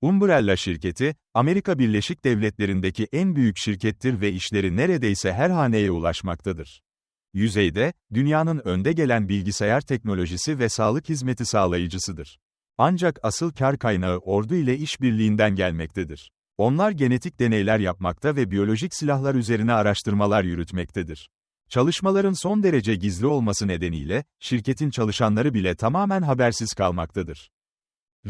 Umbrella şirketi, Amerika Birleşik Devletleri'ndeki en büyük şirkettir ve işleri neredeyse her haneye ulaşmaktadır. Yüzeyde, dünyanın önde gelen bilgisayar teknolojisi ve sağlık hizmeti sağlayıcısıdır. Ancak asıl kar kaynağı ordu ile işbirliğinden gelmektedir. Onlar genetik deneyler yapmakta ve biyolojik silahlar üzerine araştırmalar yürütmektedir. Çalışmaların son derece gizli olması nedeniyle, şirketin çalışanları bile tamamen habersiz kalmaktadır.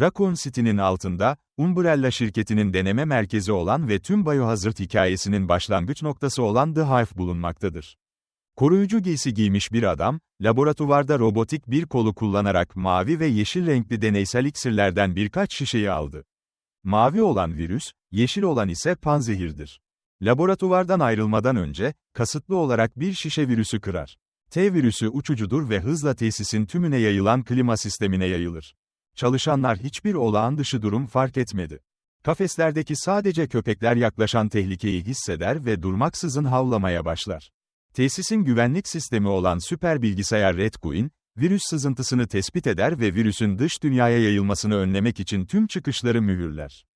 Raccoon City'nin altında, Umbrella şirketinin deneme merkezi olan ve tüm Biohazard hikayesinin başlangıç noktası olan The Hive bulunmaktadır. Koruyucu giysi giymiş bir adam, laboratuvarda robotik bir kolu kullanarak mavi ve yeşil renkli deneysel iksirlerden birkaç şişeyi aldı. Mavi olan virüs, yeşil olan ise panzehirdir. Laboratuvardan ayrılmadan önce, kasıtlı olarak bir şişe virüsü kırar. T virüsü uçucudur ve hızla tesisin tümüne yayılan klima sistemine yayılır. Çalışanlar hiçbir olağan dışı durum fark etmedi. Kafeslerdeki sadece köpekler yaklaşan tehlikeyi hisseder ve durmaksızın havlamaya başlar. Tesisin güvenlik sistemi olan süper bilgisayar Red Queen, virüs sızıntısını tespit eder ve virüsün dış dünyaya yayılmasını önlemek için tüm çıkışları mühürler.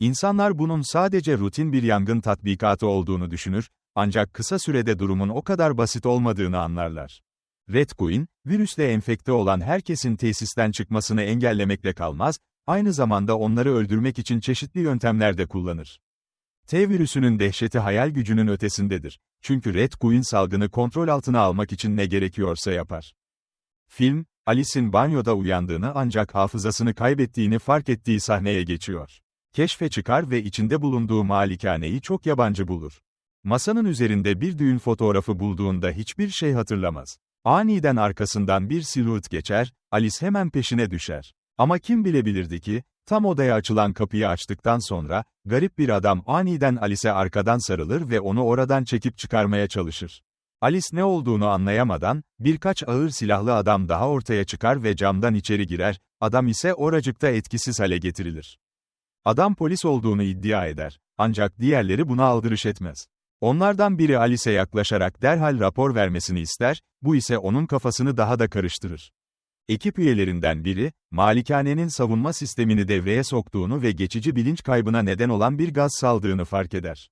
İnsanlar bunun sadece rutin bir yangın tatbikatı olduğunu düşünür, ancak kısa sürede durumun o kadar basit olmadığını anlarlar. Red Queen, virüsle enfekte olan herkesin tesisten çıkmasını engellemekle kalmaz, aynı zamanda onları öldürmek için çeşitli yöntemler de kullanır. T virüsünün dehşeti hayal gücünün ötesindedir. Çünkü Red Queen salgını kontrol altına almak için ne gerekiyorsa yapar. Film, Alice'in banyoda uyandığını ancak hafızasını kaybettiğini fark ettiği sahneye geçiyor. Keşfe çıkar ve içinde bulunduğu malikaneyi çok yabancı bulur. Masanın üzerinde bir düğün fotoğrafı bulduğunda hiçbir şey hatırlamaz. Aniden arkasından bir silüet geçer, Alice hemen peşine düşer. Ama kim bilebilirdi ki, tam odaya açılan kapıyı açtıktan sonra, garip bir adam aniden Alice'e arkadan sarılır ve onu oradan çekip çıkarmaya çalışır. Alice ne olduğunu anlayamadan, birkaç ağır silahlı adam daha ortaya çıkar ve camdan içeri girer, adam ise oracıkta etkisiz hale getirilir. Adam polis olduğunu iddia eder, ancak diğerleri buna aldırış etmez. Onlardan biri Alice'e yaklaşarak derhal rapor vermesini ister, bu ise onun kafasını daha da karıştırır. Ekip üyelerinden biri, malikanenin savunma sistemini devreye soktuğunu ve geçici bilinç kaybına neden olan bir gaz saldığını fark eder.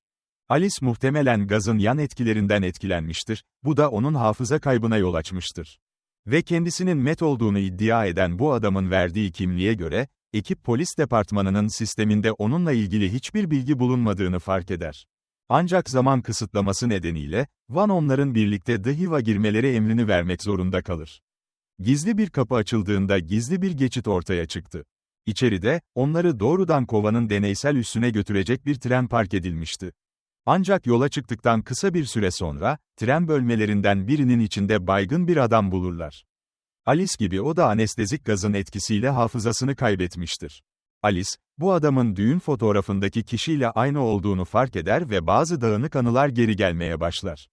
Alice muhtemelen gazın yan etkilerinden etkilenmiştir, bu da onun hafıza kaybına yol açmıştır. Ve kendisinin Met olduğunu iddia eden bu adamın verdiği kimliğe göre, ekip polis departmanının sisteminde onunla ilgili hiçbir bilgi bulunmadığını fark eder. Ancak zaman kısıtlaması nedeniyle, Van onların birlikte The Hive'a girmeleri emrini vermek zorunda kalır. Gizli bir kapı açıldığında gizli bir geçit ortaya çıktı. İçeride, onları doğrudan kovanın deneysel üssüne götürecek bir tren park edilmişti. Ancak yola çıktıktan kısa bir süre sonra, tren bölmelerinden birinin içinde baygın bir adam bulurlar. Alice gibi o da anestezik gazın etkisiyle hafızasını kaybetmiştir. Alice, bu adamın düğün fotoğrafındaki kişiyle aynı olduğunu fark eder ve bazı dağınık anılar geri gelmeye başlar.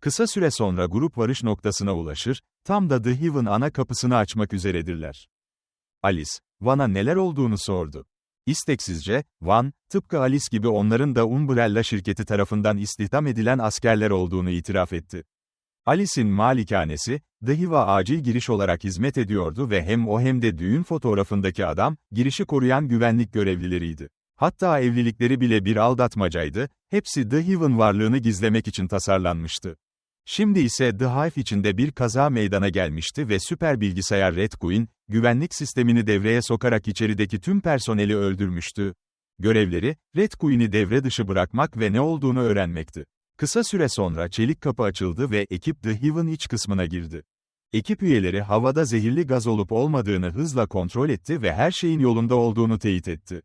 Kısa süre sonra grup varış noktasına ulaşır, tam da The Heaven ana kapısını açmak üzeredirler. Alice, Van'a neler olduğunu sordu. İsteksizce, Van, tıpkı Alice gibi onların da Umbrella şirketi tarafından istihdam edilen askerler olduğunu itiraf etti. Alice'in malikanesi, The Hiva acil giriş olarak hizmet ediyordu ve hem o hem de düğün fotoğrafındaki adam, girişi koruyan güvenlik görevlileriydi. Hatta evlilikleri bile bir aldatmacaydı, hepsi The varlığını gizlemek için tasarlanmıştı. Şimdi ise The Hive içinde bir kaza meydana gelmişti ve süper bilgisayar Red Queen, güvenlik sistemini devreye sokarak içerideki tüm personeli öldürmüştü. Görevleri, Red Queen'i devre dışı bırakmak ve ne olduğunu öğrenmekti. Kısa süre sonra çelik kapı açıldı ve ekip The Hive'ın iç kısmına girdi. Ekip üyeleri havada zehirli gaz olup olmadığını hızla kontrol etti ve her şeyin yolunda olduğunu teyit etti.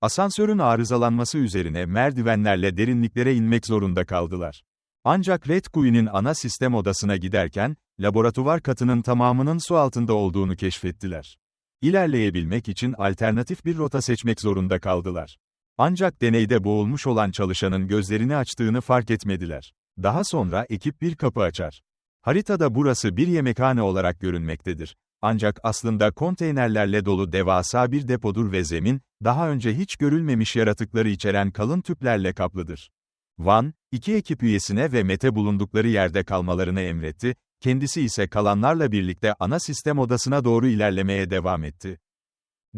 Asansörün arızalanması üzerine merdivenlerle derinliklere inmek zorunda kaldılar. Ancak Red Queen'in ana sistem odasına giderken, laboratuvar katının tamamının su altında olduğunu keşfettiler. İlerleyebilmek için alternatif bir rota seçmek zorunda kaldılar. Ancak deneyde boğulmuş olan çalışanın gözlerini açtığını fark etmediler. Daha sonra ekip bir kapı açar. Haritada burası bir yemekhane olarak görünmektedir. Ancak aslında konteynerlerle dolu devasa bir depodur ve zemin, daha önce hiç görülmemiş yaratıkları içeren kalın tüplerle kaplıdır. Van, iki ekip üyesine ve Mete bulundukları yerde kalmalarını emretti, kendisi ise kalanlarla birlikte ana sistem odasına doğru ilerlemeye devam etti.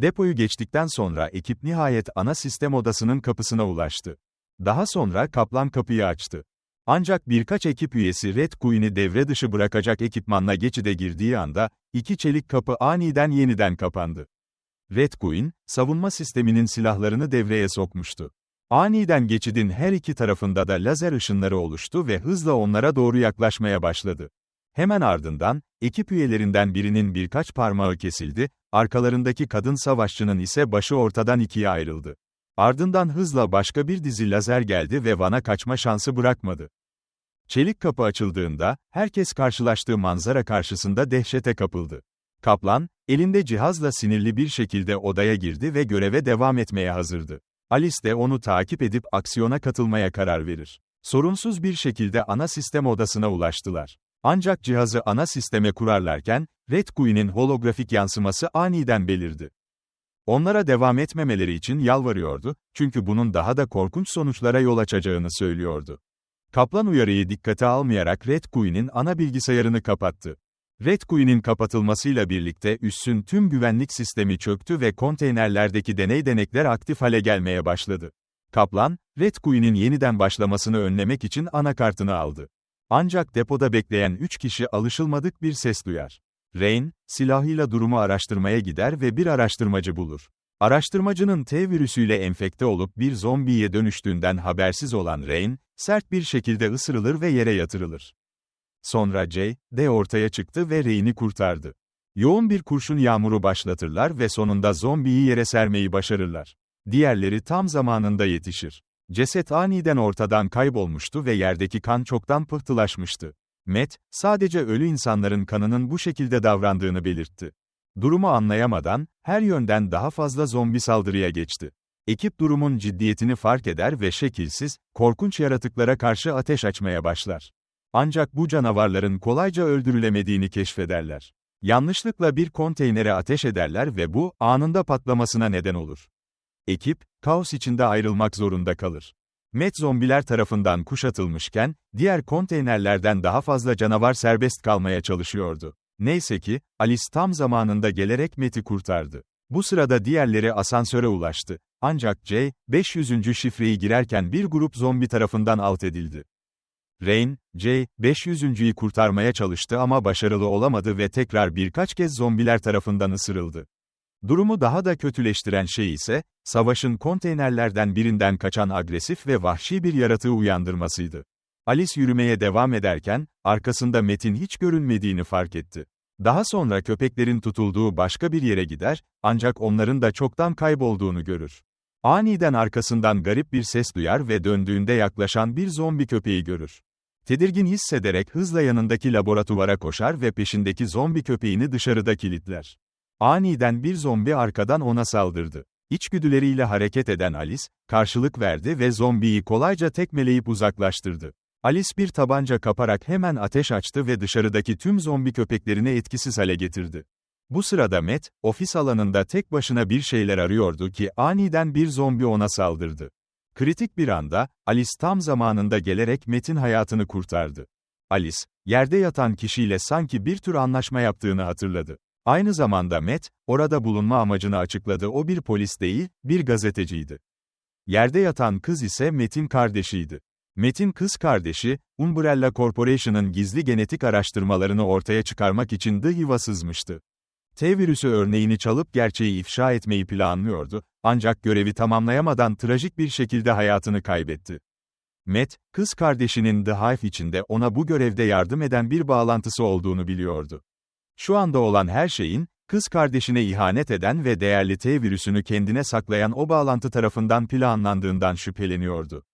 Depoyu geçtikten sonra ekip nihayet ana sistem odasının kapısına ulaştı. Daha sonra Kaplan kapıyı açtı. Ancak birkaç ekip üyesi Red Queen'i devre dışı bırakacak ekipmanla geçide girdiği anda, iki çelik kapı aniden yeniden kapandı. Red Queen, savunma sisteminin silahlarını devreye sokmuştu. Aniden geçidin her iki tarafında da lazer ışınları oluştu ve hızla onlara doğru yaklaşmaya başladı. Hemen ardından, ekip üyelerinden birinin birkaç parmağı kesildi, arkalarındaki kadın savaşçının ise başı ortadan ikiye ayrıldı. Ardından hızla başka bir dizi lazer geldi ve Van'a kaçma şansı bırakmadı. Çelik kapı açıldığında, herkes karşılaştığı manzara karşısında dehşete kapıldı. Kaplan, elinde cihazla sinirli bir şekilde odaya girdi ve göreve devam etmeye hazırdı. Alice de onu takip edip aksiyona katılmaya karar verir. Sorunsuz bir şekilde ana sistem odasına ulaştılar. Ancak cihazı ana sisteme kurarlarken, Red Queen'in holografik yansıması aniden belirdi. Onlara devam etmemeleri için yalvarıyordu, çünkü bunun daha da korkunç sonuçlara yol açacağını söylüyordu. Kaplan uyarıyı dikkate almayarak Red Queen'in ana bilgisayarını kapattı. Red Queen'in kapatılmasıyla birlikte üssün tüm güvenlik sistemi çöktü ve konteynerlerdeki deney denekler aktif hale gelmeye başladı. Kaplan, Red Queen'in yeniden başlamasını önlemek için anakartını aldı. Ancak depoda bekleyen üç kişi alışılmadık bir ses duyar. Rain, silahıyla durumu araştırmaya gider ve bir araştırmacı bulur. Araştırmacının T virüsüyle enfekte olup bir zombiye dönüştüğünden habersiz olan Rain, sert bir şekilde ısırılır ve yere yatırılır. Sonra J, D ortaya çıktı ve Rain'i kurtardı. Yoğun bir kurşun yağmuru başlatırlar ve sonunda zombiyi yere sermeyi başarırlar. Diğerleri tam zamanında yetişir. Ceset aniden ortadan kaybolmuştu ve yerdeki kan çoktan pıhtılaşmıştı. Matt, sadece ölü insanların kanının bu şekilde davrandığını belirtti. Durumu anlayamadan, her yönden daha fazla zombi saldırıya geçti. Ekip durumun ciddiyetini fark eder ve şekilsiz, korkunç yaratıklara karşı ateş açmaya başlar. Ancak bu canavarların kolayca öldürülemediğini keşfederler. Yanlışlıkla bir konteynere ateş ederler ve bu, anında patlamasına neden olur. Ekip, kaos içinde ayrılmak zorunda kalır. Met zombiler tarafından kuşatılmışken, diğer konteynerlerden daha fazla canavar serbest kalmaya çalışıyordu. Neyse ki, Alice tam zamanında gelerek Met'i kurtardı. Bu sırada diğerleri asansöre ulaştı. Ancak J, 500. şifreyi girerken bir grup zombi tarafından alt edildi. Rain, J, 500.yi kurtarmaya çalıştı ama başarılı olamadı ve tekrar birkaç kez zombiler tarafından ısırıldı. Durumu daha da kötüleştiren şey ise, savaşın konteynerlerden birinden kaçan agresif ve vahşi bir yaratığı uyandırmasıydı. Alice yürümeye devam ederken, arkasında Metin hiç görünmediğini fark etti. Daha sonra köpeklerin tutulduğu başka bir yere gider, ancak onların da çoktan kaybolduğunu görür. Aniden arkasından garip bir ses duyar ve döndüğünde yaklaşan bir zombi köpeği görür. Tedirgin hissederek hızla yanındaki laboratuvara koşar ve peşindeki zombi köpeğini dışarıda kilitler. Aniden bir zombi arkadan ona saldırdı. İçgüdüleriyle hareket eden Alice, karşılık verdi ve zombiyi kolayca tekmeleyip uzaklaştırdı. Alice bir tabanca kaparak hemen ateş açtı ve dışarıdaki tüm zombi köpeklerini etkisiz hale getirdi. Bu sırada Matt, ofis alanında tek başına bir şeyler arıyordu ki aniden bir zombi ona saldırdı. Kritik bir anda, Alice tam zamanında gelerek Matt'in hayatını kurtardı. Alice, yerde yatan kişiyle sanki bir tür anlaşma yaptığını hatırladı. Aynı zamanda Matt, orada bulunma amacını açıkladı o bir polis değil, bir gazeteciydi. Yerde yatan kız ise Matt'in kardeşiydi. Matt'in kız kardeşi, Umbrella Corporation'ın gizli genetik araştırmalarını ortaya çıkarmak için The Hiv'a sızmıştı. T virüsü örneğini çalıp gerçeği ifşa etmeyi planlıyordu, ancak görevi tamamlayamadan trajik bir şekilde hayatını kaybetti. Matt, kız kardeşinin The Hive içinde ona bu görevde yardım eden bir bağlantısı olduğunu biliyordu. Şu anda olan her şeyin, kız kardeşine ihanet eden ve değerli T virüsünü kendine saklayan o bağlantı tarafından planlandığından şüpheleniyordu.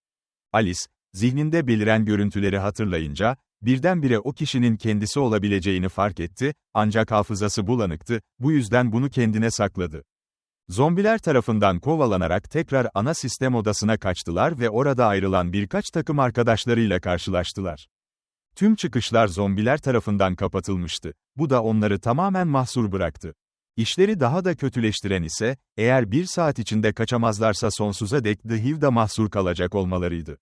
Alice, zihninde beliren görüntüleri hatırlayınca, birdenbire o kişinin kendisi olabileceğini fark etti, ancak hafızası bulanıktı, bu yüzden bunu kendine sakladı. Zombiler tarafından kovalanarak tekrar ana sistem odasına kaçtılar ve orada ayrılan birkaç takım arkadaşlarıyla karşılaştılar. Tüm çıkışlar zombiler tarafından kapatılmıştı. Bu da onları tamamen mahsur bıraktı. İşleri daha da kötüleştiren ise, eğer bir saat içinde kaçamazlarsa sonsuza dek The Hiv'da mahsur kalacak olmalarıydı.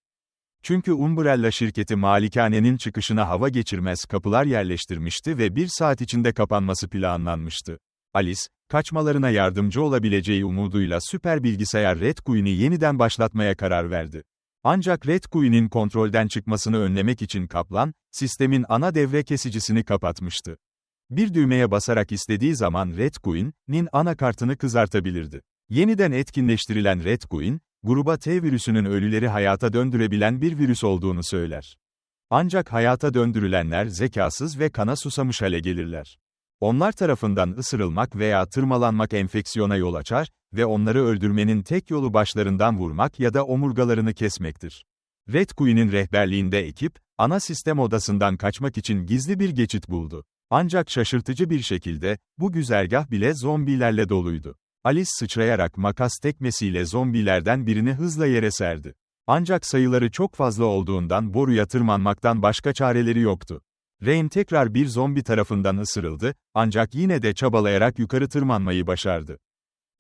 Çünkü Umbrella şirketi malikanenin çıkışına hava geçirmez kapılar yerleştirmişti ve bir saat içinde kapanması planlanmıştı. Alice, kaçmalarına yardımcı olabileceği umuduyla süper bilgisayar Red Queen'i yeniden başlatmaya karar verdi. Ancak Red Queen'in kontrolden çıkmasını önlemek için Kaplan, sistemin ana devre kesicisini kapatmıştı. Bir düğmeye basarak istediği zaman Red Queen'in anakartını kızartabilirdi. Yeniden etkinleştirilen Red Queen, gruba T virüsünün ölüleri hayata döndürebilen bir virüs olduğunu söyler. Ancak hayata döndürülenler zekasız ve kana susamış hale gelirler. Onlar tarafından ısırılmak veya tırmalanmak enfeksiyona yol açar ve onları öldürmenin tek yolu başlarından vurmak ya da omurgalarını kesmektir. Red Queen'in rehberliğinde ekip, ana sistem odasından kaçmak için gizli bir geçit buldu. Ancak şaşırtıcı bir şekilde, bu güzergah bile zombilerle doluydu. Alice sıçrayarak makas tekmesiyle zombilerden birini hızla yere serdi. Ancak sayıları çok fazla olduğundan boruya tırmanmaktan başka çareleri yoktu. Rain tekrar bir zombi tarafından ısırıldı, ancak yine de çabalayarak yukarı tırmanmayı başardı.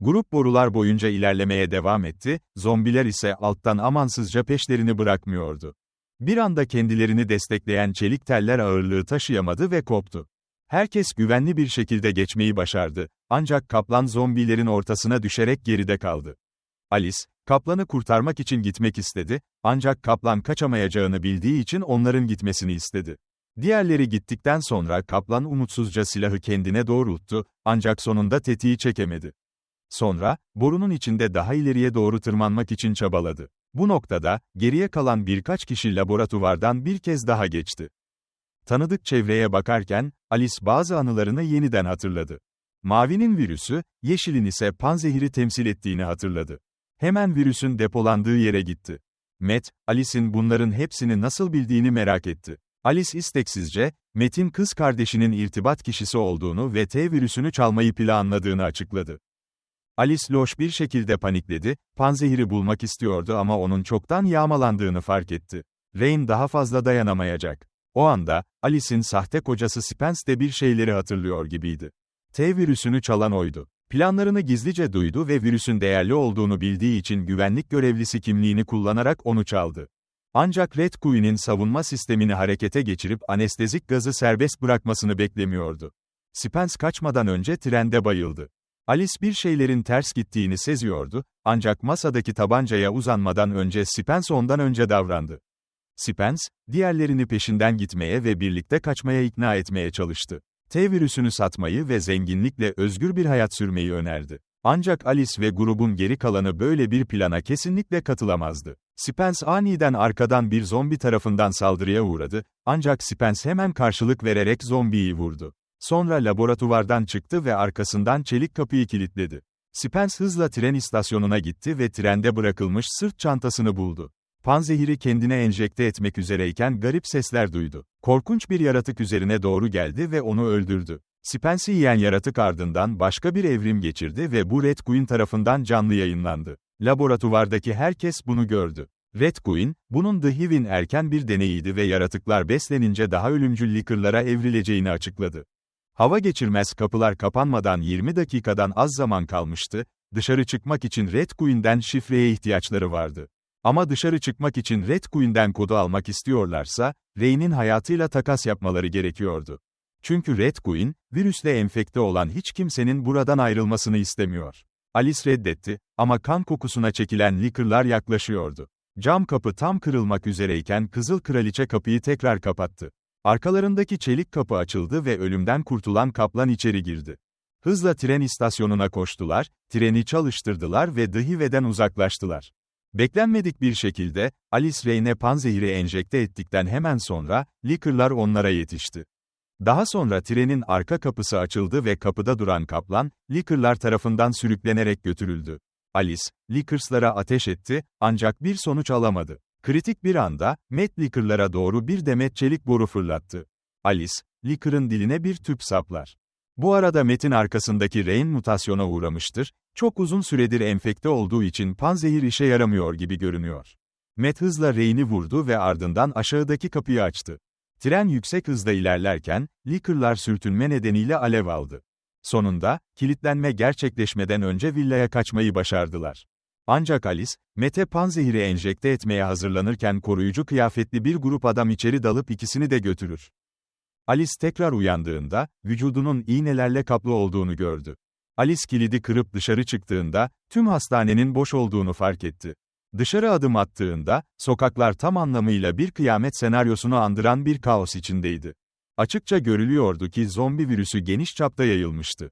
Grup borular boyunca ilerlemeye devam etti, zombiler ise alttan amansızca peşlerini bırakmıyordu. Bir anda kendilerini destekleyen çelik teller ağırlığı taşıyamadı ve koptu. Herkes güvenli bir şekilde geçmeyi başardı, ancak kaplan zombilerin ortasına düşerek geride kaldı. Alice, kaplanı kurtarmak için gitmek istedi, ancak kaplan kaçamayacağını bildiği için onların gitmesini istedi. Diğerleri gittikten sonra kaplan umutsuzca silahı kendine doğrulttu, ancak sonunda tetiği çekemedi. Sonra, borunun içinde daha ileriye doğru tırmanmak için çabaladı. Bu noktada, geriye kalan birkaç kişi laboratuvardan bir kez daha geçti. Tanıdık çevreye bakarken, Alice bazı anılarını yeniden hatırladı. Mavinin virüsü, yeşilin ise panzehiri temsil ettiğini hatırladı. Hemen virüsün depolandığı yere gitti. Matt, Alice'in bunların hepsini nasıl bildiğini merak etti. Alice isteksizce, Matt'in kız kardeşinin irtibat kişisi olduğunu ve T virüsünü çalmayı planladığını açıkladı. Alice loş bir şekilde panikledi, panzehiri bulmak istiyordu ama onun çoktan yağmalandığını fark etti. Rain daha fazla dayanamayacak. O anda, Alice'in sahte kocası Spence de bir şeyleri hatırlıyor gibiydi. T virüsünü çalan oydu. Planlarını gizlice duydu ve virüsün değerli olduğunu bildiği için güvenlik görevlisi kimliğini kullanarak onu çaldı. Ancak Red Queen'in savunma sistemini harekete geçirip anestezik gazı serbest bırakmasını beklemiyordu. Spence kaçmadan önce trende bayıldı. Alice bir şeylerin ters gittiğini seziyordu, ancak masadaki tabancaya uzanmadan önce Spence ondan önce davrandı. Spence, diğerlerini peşinden gitmeye ve birlikte kaçmaya ikna etmeye çalıştı. T virüsünü satmayı ve zenginlikle özgür bir hayat sürmeyi önerdi. Ancak Alice ve grubun geri kalanı böyle bir plana kesinlikle katılamazdı. Spence aniden arkadan bir zombi tarafından saldırıya uğradı, ancak Spence hemen karşılık vererek zombiyi vurdu. Sonra laboratuvardan çıktı ve arkasından çelik kapıyı kilitledi. Spence hızla tren istasyonuna gitti ve trende bırakılmış sırt çantasını buldu. Panzehiri kendine enjekte etmek üzereyken garip sesler duydu. Korkunç bir yaratık üzerine doğru geldi ve onu öldürdü. Spence'i yiyen yaratık ardından başka bir evrim geçirdi ve bu Red Queen tarafından canlı yayınlandı. Laboratuvardaki herkes bunu gördü. Red Queen, bunun The Hiv'in erken bir deneyiydi ve yaratıklar beslenince daha ölümcül likırlara evrileceğini açıkladı. Hava geçirmez kapılar kapanmadan 20 dakikadan az zaman kalmıştı, dışarı çıkmak için Red Queen'den şifreye ihtiyaçları vardı. Ama dışarı çıkmak için Red Queen'den kodu almak istiyorlarsa, Rey'nin hayatıyla takas yapmaları gerekiyordu. Çünkü Red Queen, virüsle enfekte olan hiç kimsenin buradan ayrılmasını istemiyor. Alice reddetti, ama kan kokusuna çekilen Licker'lar yaklaşıyordu. Cam kapı tam kırılmak üzereyken Kızıl Kraliçe kapıyı tekrar kapattı. Arkalarındaki çelik kapı açıldı ve ölümden kurtulan kaplan içeri girdi. Hızla tren istasyonuna koştular, treni çalıştırdılar ve Dıhive'den uzaklaştılar. Beklenmedik bir şekilde, Alice Reyne panzehiri enjekte ettikten hemen sonra, Licker'lar onlara yetişti. Daha sonra trenin arka kapısı açıldı ve kapıda duran kaplan, Licker'lar tarafından sürüklenerek götürüldü. Alice, Lickers'lara ateş etti, ancak bir sonuç alamadı. Kritik bir anda, Matt Licker'lara doğru bir demet çelik boru fırlattı. Alice, Licker'ın diline bir tüp saplar. Bu arada Matt'in arkasındaki Rain mutasyona uğramıştır, çok uzun süredir enfekte olduğu için panzehir işe yaramıyor gibi görünüyor. Matt hızla Rain'i vurdu ve ardından aşağıdaki kapıyı açtı. Tren yüksek hızda ilerlerken, Licker'lar sürtünme nedeniyle alev aldı. Sonunda, kilitlenme gerçekleşmeden önce villaya kaçmayı başardılar. Ancak Alice, Mete panzehiri enjekte etmeye hazırlanırken koruyucu kıyafetli bir grup adam içeri dalıp ikisini de götürür. Alice tekrar uyandığında, vücudunun iğnelerle kaplı olduğunu gördü. Alice kilidi kırıp dışarı çıktığında, tüm hastanenin boş olduğunu fark etti. Dışarı adım attığında, sokaklar tam anlamıyla bir kıyamet senaryosunu andıran bir kaos içindeydi. Açıkça görülüyordu ki zombi virüsü geniş çapta yayılmıştı.